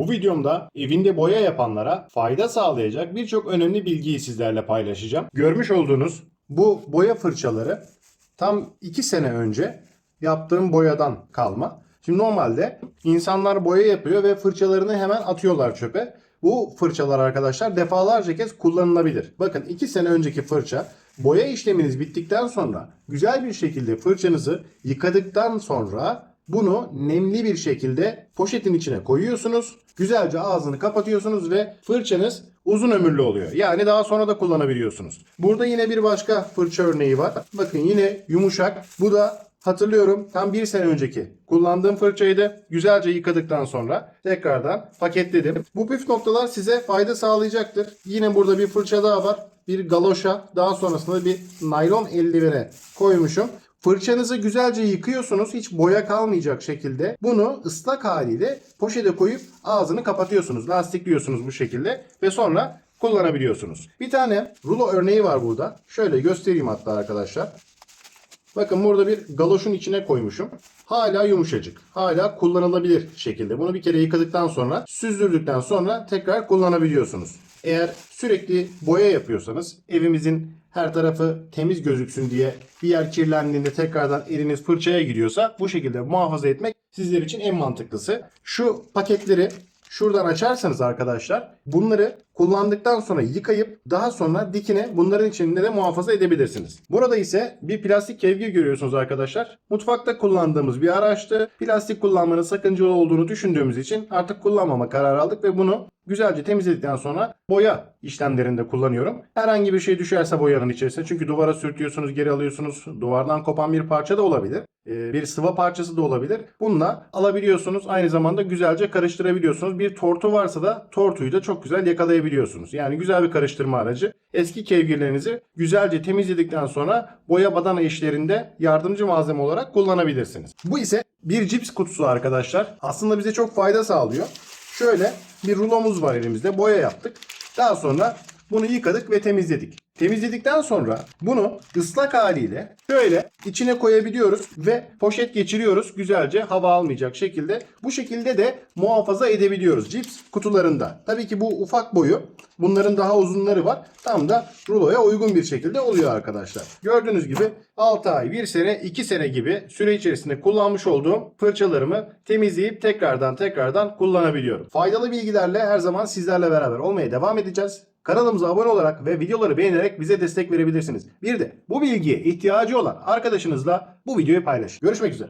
Bu videomda evinde boya yapanlara fayda sağlayacak birçok önemli bilgiyi sizlerle paylaşacağım. Görmüş olduğunuz bu boya fırçaları tam 2 sene önce yaptığım boyadan kalma. Şimdi normalde insanlar boya yapıyor ve fırçalarını hemen atıyorlar çöpe. Bu fırçalar arkadaşlar defalarca kez kullanılabilir. Bakın 2 sene önceki fırça boya işleminiz bittikten sonra güzel bir şekilde fırçanızı yıkadıktan sonra bunu nemli bir şekilde poşetin içine koyuyorsunuz. Güzelce ağzını kapatıyorsunuz ve fırçanız uzun ömürlü oluyor. Yani daha sonra da kullanabiliyorsunuz. Burada yine bir başka fırça örneği var. Bakın yine yumuşak. Bu da Hatırlıyorum tam bir sene önceki kullandığım fırçaydı. Güzelce yıkadıktan sonra tekrardan paketledim. Bu püf noktalar size fayda sağlayacaktır. Yine burada bir fırça daha var. Bir galoşa daha sonrasında bir naylon eldivene koymuşum. Fırçanızı güzelce yıkıyorsunuz. Hiç boya kalmayacak şekilde. Bunu ıslak haliyle poşete koyup ağzını kapatıyorsunuz. Lastikliyorsunuz bu şekilde. Ve sonra kullanabiliyorsunuz. Bir tane rulo örneği var burada. Şöyle göstereyim hatta arkadaşlar. Bakın burada bir galoşun içine koymuşum. Hala yumuşacık. Hala kullanılabilir şekilde. Bunu bir kere yıkadıktan sonra süzdürdükten sonra tekrar kullanabiliyorsunuz. Eğer sürekli boya yapıyorsanız evimizin her tarafı temiz gözüksün diye bir yer kirlendiğinde tekrardan eliniz fırçaya giriyorsa bu şekilde muhafaza etmek sizler için en mantıklısı. Şu paketleri Şuradan açarsanız arkadaşlar bunları kullandıktan sonra yıkayıp daha sonra dikine bunların içinde de muhafaza edebilirsiniz. Burada ise bir plastik kevgir görüyorsunuz arkadaşlar. Mutfakta kullandığımız bir araçtı. Plastik kullanmanın sakıncalı olduğunu düşündüğümüz için artık kullanmama kararı aldık ve bunu güzelce temizledikten sonra boya işlemlerinde kullanıyorum. Herhangi bir şey düşerse boyanın içerisine çünkü duvara sürtüyorsunuz geri alıyorsunuz. Duvardan kopan bir parça da olabilir. Ee, Bir sıva parçası da olabilir. Bununla alabiliyorsunuz. Aynı zamanda güzelce karıştırabiliyorsunuz. Bir tortu varsa da tortuyu da çok güzel yakalayabiliyorsunuz. Yani güzel bir karıştırma aracı. Eski kevgirlerinizi güzelce temizledikten sonra boya badana işlerinde yardımcı malzeme olarak kullanabilirsiniz. Bu ise bir cips kutusu arkadaşlar. Aslında bize çok fayda sağlıyor. Şöyle bir rulomuz var elimizde. Boya yaptık. Daha sonra bunu yıkadık ve temizledik. Temizledikten sonra bunu ıslak haliyle şöyle içine koyabiliyoruz ve poşet geçiriyoruz güzelce hava almayacak şekilde. Bu şekilde de muhafaza edebiliyoruz cips kutularında. Tabii ki bu ufak boyu. Bunların daha uzunları var. Tam da ruloya uygun bir şekilde oluyor arkadaşlar. Gördüğünüz gibi 6 ay, 1 sene, 2 sene gibi süre içerisinde kullanmış olduğum fırçalarımı temizleyip tekrardan tekrardan kullanabiliyorum. Faydalı bilgilerle her zaman sizlerle beraber olmaya devam edeceğiz. Kanalımıza abone olarak ve videoları beğenerek bize destek verebilirsiniz. Bir de bu bilgiye ihtiyacı olan arkadaşınızla bu videoyu paylaşın. Görüşmek üzere.